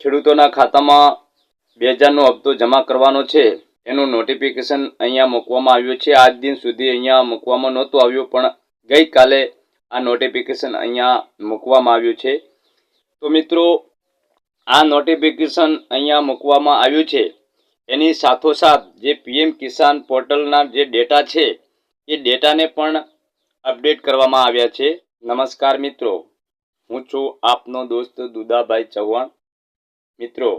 ખેડૂતોના ખાતામાં બે હજારનો હપ્તો જમા કરવાનો છે. એનું નોટિફિકેશન અહીંયા મૂકવામાં આવ્યું છે. આજ દિન સુધી અહીંયા મૂકવામાં નહોતું આવ્યું, પણ ગઈકાલે આ નોટિફિકેશન અહીંયા મૂકવામાં આવ્યું છે. તો મિત્રો, આ નોટિફિકેશન અહીંયા મૂકવામાં આવ્યું છે. એની સાથોસાથ જે પીએમ કિસાન પોર્ટલના જે ડેટા છે, એ ડેટાને પણ અપડેટ કરવામાં આવ્યા છે. નમસ્કાર મિત્રો. હું છું આપનો દોસ્ત દુદાભાઈ ચૌહાણ. મિત્રો,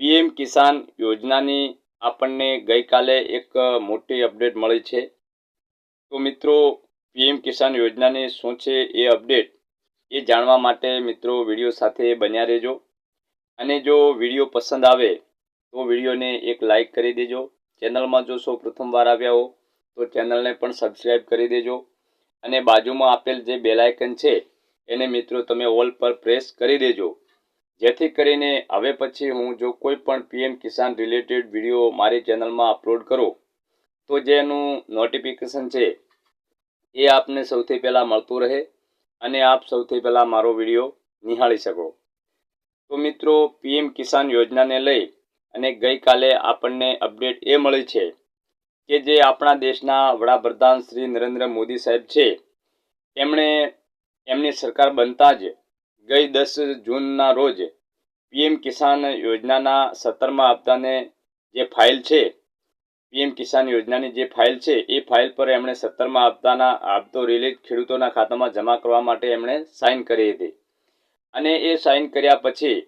પીએમ કિસાન યોજનાની આપણને ગઈકાલે એક મોટી અપડેટ મળી છે. તો મિત્રો, પીએમ કિસાન યોજનાની શું છે એ અપડેટ એ જાણવા માટે મિત્રો વીડિયો સાથે બન્યા રહેજો. અને જો વીડિયો પસંદ આવે, તો વિડીયોને એક લાઈક કરી દેજો. ચેનલમાં જો સૌ પ્રથમવાર આવ્યા હો, તો ચેનલને પણ સબસ્ક્રાઈબ કરી દેજો. અને બાજુમાં આપેલ જે બેલાયકન છે, એને મિત્રો તમે ઓલ પર પ્રેસ કરી દેજો. જેથી કરીને હવે પછી હું જો કોઈ પણ પીએમ કિસાન રિલેટેડ વીડિયો મારી ચેનલમાં અપલોડ કરું, તો જેનું નોટિફિકેશન છે, એ આપને સૌથી પહેલાં મળતું રહે અને આપ સૌથી પહેલાં મારો વીડિયો નિહાળી શકો. તો મિત્રો, પીએમ કિસાન યોજનાને લઈ અને ગઈકાલે આપણને અપડેટ એ મળી છે કે જે આપણા દેશના વડાપ્રધાન શ્રી નરેન્દ્ર મોદી સાહેબ છે એમણે એમની સરકાર બનતા જ ગઈ દસ જૂનના રોજ પીએમ કિસાન યોજનાના સત્તરમા હપ્તાને જે ફાઇલ છે, પીએમ કિસાન યોજનાની જે ફાઇલ છે, એ ફાઇલ પર એમણે સત્તરમાં હપ્તાના હપ્તો રિલીઝ ખેડૂતોના ખાતામાં જમા કરવા માટે એમણે સાઇન કરી હતી. અને એ સાઇન કર્યા પછી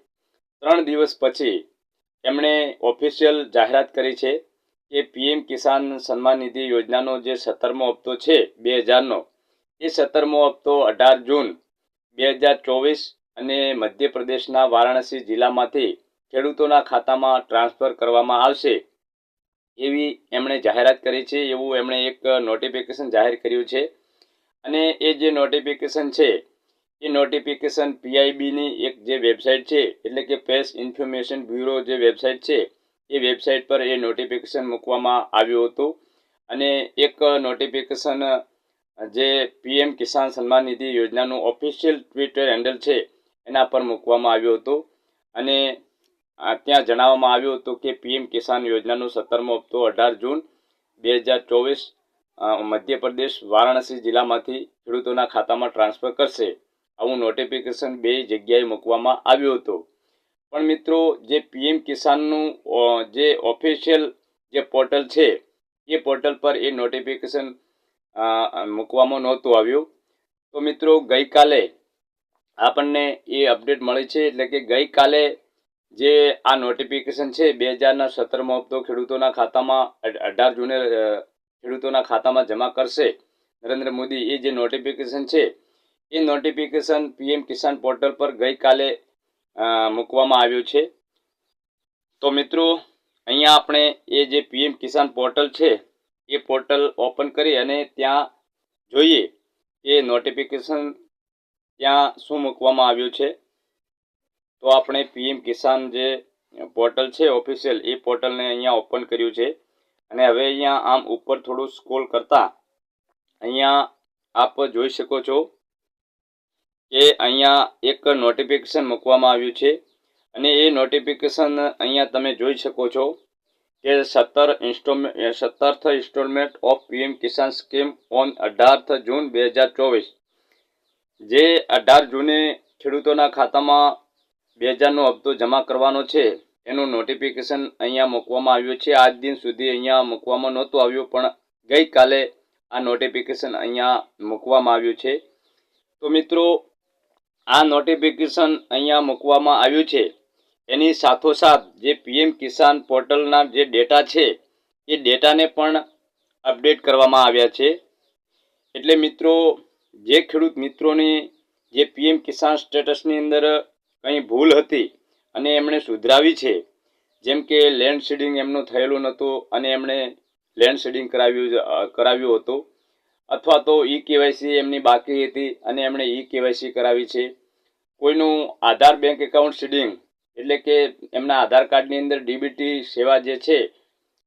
ત્રણ દિવસ પછી એમણે ઓફિશિયલ જાહેરાત કરી છે કે પીએમ કિસાન સન્માન નિધિ યોજનાનો જે સત્તરમો હપ્તો છે, બે હજારનો, એ સત્તરમો હપ્તો અઢાર જૂન બે હજાર ચોવીસ અને મધ્યપ્રદેશના વારાણસી જિલ્લામાંથી ખેડૂતોના ખાતામાં ટ્રાન્સફર કરવામાં આવશે એવી એમણે જાહેરાત કરી છે, એવું એમણે એક નોટિફિકેશન જાહેર કર્યું છે. અને એ જે નોટિફિકેશન છે, એ નોટિફિકેશન પીઆઈબીની એક જે વેબસાઇટ છે, એટલે કે પ્રેસ ઇન્ફોર્મેશન બ્યુરો જે વેબસાઇટ છે, એ વેબસાઇટ પર એ નોટિફિકેશન મૂકવામાં આવ્યું હતું. અને એક નોટિફિકેશન જે પીએમ કિસાન સન્માન નિધિ યોજનાનું ઓફિશિયલ ટ્વિટર હેન્ડલ છે, એના પર મૂકવામાં આવ્યું હતું. અને ત્યાં જણાવવામાં આવ્યું હતું કે પીએમ કિસાન યોજનાનો સત્તરમો હપ્તો અઢાર જૂન બે હજાર ચોવીસ મધ્યપ્રદેશ વારાણસી જિલ્લામાંથી ખેડૂતોના ખાતામાં ટ્રાન્સફર કરશે. આવું નોટિફિકેશન બે જગ્યાએ મૂકવામાં આવ્યું હતું. પણ મિત્રો, જે પીએમ કિસાનનું જે ઓફિશિયલ જે પોર્ટલ છે, એ પોર્ટલ પર એ નોટિફિકેશન મૂકવામાં નહોતું આવ્યું. તો મિત્રો, ગઈકાલે આપણને એ અપડેટ મળી છે, એટલે કે ગઈકાલે જે આ નોટિફિકેશન છે, બે હજારના સત્તરમો હપ્તો ખેડૂતોના ખાતામાં અઢાર જૂને ખેડૂતોના ખાતામાં જમા કરશે. નરેન્દ્ર મોદી, એ જે નોટિફિકેશન છે, એ નોટિફિકેશન પીએમ કિસાન પોર્ટલ પર ગઈકાલે મૂકવામાં આવ્યું છે. તો મિત્રો, અહીંયા આપણે એ જે પીએમ કિસાન પોર્ટલ છે એ પોર્ટલ ઓપન કરી અને ત્યાં જોઈએ કે નોટિફિકેશન ત્યાં શું મૂકવામાં આવ્યું છે. તો આપણે પીએમ કિસાન જે પોર્ટલ છે ઓફિશિયલ એ પોર્ટલને અહીંયા ઓપન કર્યું છે. અને હવે અહીંયા આમ ઉપર થોડું સ્ક્રોલ કરતા અહીંયા આપ જોઈ શકો છો કે અહીંયા એક નોટિફિકેશન મૂકવામાં આવ્યું છે. અને એ નોટિફિકેશન અહીંયા તમે જોઈ શકો છો કે સત્તર installment સત્તરથ instalment of PM Kisan scheme on અઢારથ જૂન બે હજાર ચોવીસ. જે અઢાર જૂને ખેડૂતોના ખાતામાં બે હજારનો હપ્તો જમા કરવાનો છે. એનું નોટિફિકેશન અહીંયા મૂકવામાં આવ્યું છે. આજ દિન સુધી અહીંયા મૂકવામાં નહોતું આવ્યું, પણ ગઈકાલે આ નોટિફિકેશન અહીંયા મૂકવામાં આવ્યું છે. તો મિત્રો, આ નોટિફિકેશન અહીંયા મૂકવામાં આવ્યું છે. એની સાથોસાથ જે પીએમ કિસાન પોર્ટલના જે ડેટા છે, એ ડેટાને પણ અપડેટ કરવામાં આવ્યા છે. એટલે મિત્રો, જે ખેડૂત મિત્રોની જે પીએમ કિસાન સ્ટેટસની અંદર કંઈ ભૂલ હતી અને એમણે સુધરાવી છે, જેમ કે લેન્ડ સીડિંગ એમનું થયેલું નહોતું અને એમણે લેન્ડ સીડિંગ કરાવ્યું કરાવ્યું હતું, અથવા તો ઈ કેવાયસી એમની બાકી હતી અને એમણે ઈ કેવાયસી કરાવી છે. કોઈનું આધાર બેંક એકાઉન્ટ સીડિંગ એટલે કે એમના આધાર કાર્ડની અંદર ડીબીટી સેવા જે છે,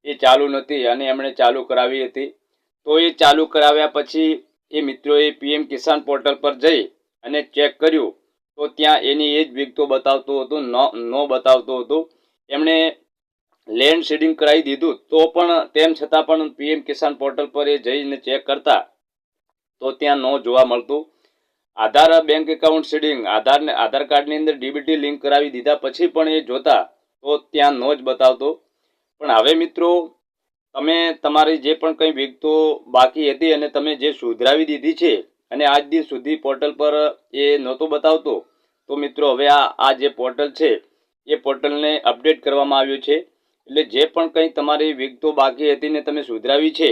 એ ચાલુ નહોતી અને એમણે ચાલુ કરાવી હતી. તો એ ચાલુ કરાવ્યા પછી એ મિત્રોએ પીએમ કિસાન પોર્ટલ પર જઈ અને ચેક કર્યું. તો ત્યાં એની એ જ વિગતો બતાવતું હતું, ન, નો બતાવતું હતું. એમણે લેન્ડ સીડિંગ કરાવી દીધું. તો પણ તેમ છતાં પણ પીએમ કિસાન પોર્ટલ પર એ જઈને ચેક કરતા તો ત્યાં ન જોવા મળતું. આધાર બેંક એકાઉન્ટ સીડિંગ આધારને, આધાર કાર્ડની અંદર ડીબીટી લિંક કરાવી દીધા પછી પણ એ જોતા, તો ત્યાં નો જ બતાવતો. પણ હવે મિત્રો, તમે તમારી જે પણ કંઈ વિગતો બાકી હતી અને તમે જે સુધરાવી દીધી છે, અને આજ દિન સુધી પોર્ટલ પર એ નહોતો બતાવતો, તો મિત્રો હવે આ આ જે પોર્ટલ છે, એ પોર્ટલને અપડેટ કરવામાં આવ્યું છે. એટલે જે પણ કંઈ તમારી વિગતો બાકી હતી ને તમે સુધરાવી છે,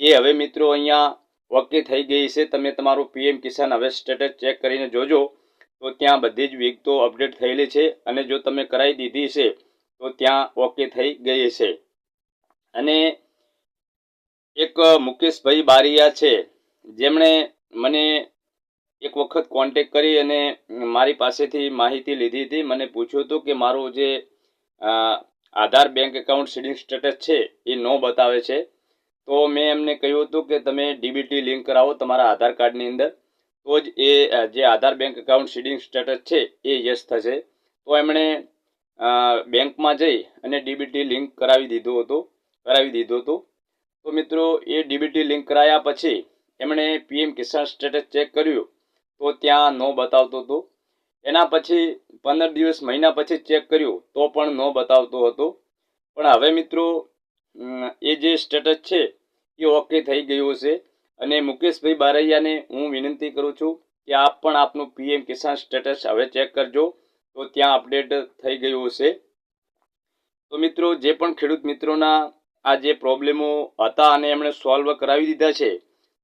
એ હવે મિત્રો અહીંયા ઓકે થઈ ગઈ છે. તમે તમારું પીએમ કિસાન હવે સ્ટેટસ ચેક કરીને જોજો. તો ત્યાં બધી જ વિગતો અપડેટ થયેલી છે અને જો તમે કરાવી દીધી છે, તો ત્યાં ઓકે થઈ ગઈ છે. અને એક મુકેશભાઈ બારિયા છે. જેમણે મને એક વખત કોન્ટેક કરી અને મારી પાસેથી માહિતી લીધી હતી. મને પૂછ્યું હતું કે મારું જે Aadhaar bank account seeding status છે, એ નો બતાવે છે. તો મેં એમને કહ્યું હતું કે તમે ડીબીટી લિંક કરાવો તમારા આધાર કાર્ડની અંદર. તો જ એ જે Aadhaar bank account seeding status છે એ યસ થશે. તો એમણે બેંકમાં જઈ અને ડીબીટી લિંક કરાવી દીધું હતું, કરાવી દીધું હતું. તો મિત્રો, એ ડીબીટી લિંક કરાયા પછી એમણે પીએમ કિસાન સ્ટેટસ ચેક કર્યું. તો ત્યાં નો બતાવતો હતો. એના પછી પંદર દિવસ મહિના પછી ચેક કર્યું તો પણ નો બતાવતો હતો. પણ હવે મિત્રો એ જે સ્ટેટસ છે, એ ઓકે થઈ ગયું હશે. અને મુકેશભાઈ બારૈયાને હું વિનંતી કરું છું કે આપ પણ આપનું પીએમ કિસાન સ્ટેટસ હવે ચેક કરજો, તો ત્યાં અપડેટ થઈ ગયું હશે. તો મિત્રો, જે પણ ખેડૂત મિત્રોના આ જે પ્રોબ્લેમો હતા અને એમણે સોલ્વ કરાવી દીધા છે,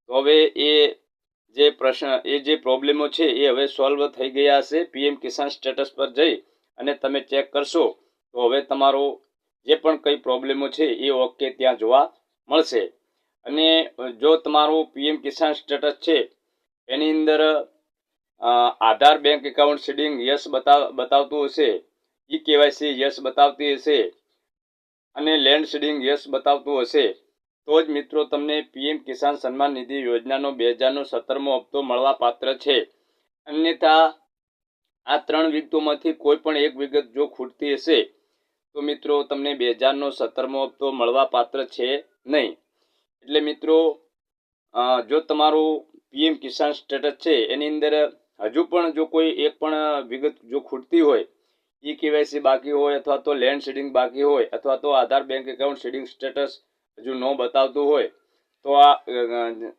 તો હવે એ જે પ્રશ્ન, એ જે પ્રોબ્લેમો છે, એ હવે સોલ્વ થઈ ગયા હશે. પીએમ કિસાન સ્ટેટસ પર જઈ અને તમે ચેક કરશો, તો હવે તમારો જે પણ કંઈ પ્રોબ્લેમો છે એ ઓકે ત્યાં જોવા મળશે. અને જો તમારું પીએમ કિસાન સ્ટેટસ છે, એની અંદર Aadhaar bank account seeding yes બતાવ, બતાવતું હશે, ઈ કેવાયસી યસ બતાવતી હશે, અને લેન્ડ સીડિંગ યસ બતાવતું હશે, તો જ મિત્રો તમને પીએમ કિસાન સન્માન નિધિ યોજનાનો બે હજારનો સત્તરમો હપ્તો મળવા પાત્ર છે. અન્યથા, આ ત્રણ વિગતોમાંથી કોઈ પણ એક વિગત જો ખૂટતી હશે તો મિત્રો, તમને બે હજારનો સત્તરમો હપ્તો મળવા પાત્ર છે નહીં. એટલે મિત્રો જો તમારું પીએમ કિસાન સ્ટેટસ છે, એની અંદર હજુ પણ જો કોઈ એક પણ વિગત જો ખૂટતી હોય, ઈ કેવાયસી બાકી હોય અથવા તો લેન્ડ શેડિંગ બાકી હોય અથવા તો Aadhaar bank account seeding status હજુ ન બતાવતું હોય, તો આ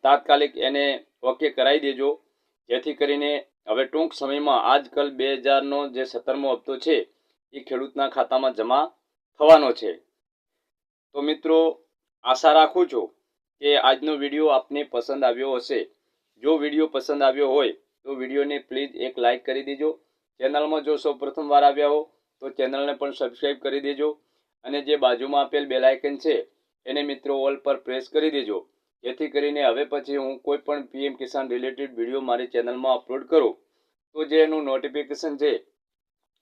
તાત્કાલિક એને ઓકે કરાવી દેજો. જેથી કરીને હવે ટૂંક સમયમાં આજકાલ બે હજારનો જે સત્તરમો હપ્તો છે એ ખેડૂતના ખાતામાં જમા થવાનો છે. તો મિત્રો, આશા રાખું છું કે આજનો વીડિયો આપને પસંદ આવ્યો હશે. જો વીડિયો પસંદ આવ્યો હોય, તો વિડીયોને પ્લીઝ એક લાઇક કરી દેજો. ચેનલમાં જો સૌ પ્રથમવાર આવ્યા હો, તો ચેનલને પણ સબસ્ક્રાઈબ કરી દેજો. અને જે બાજુમાં આપેલ બેલાયકન છે, એને મિત્રો ઓલ પર પ્રેસ કરી દેજો. જેથી કરીને હવે પછી હું કોઈ પણ પીએમ કિસાન રિલેટેડ વીડિયો મારી ચેનલમાં અપલોડ કરું. તો જે એનું નોટિફિકેશન છે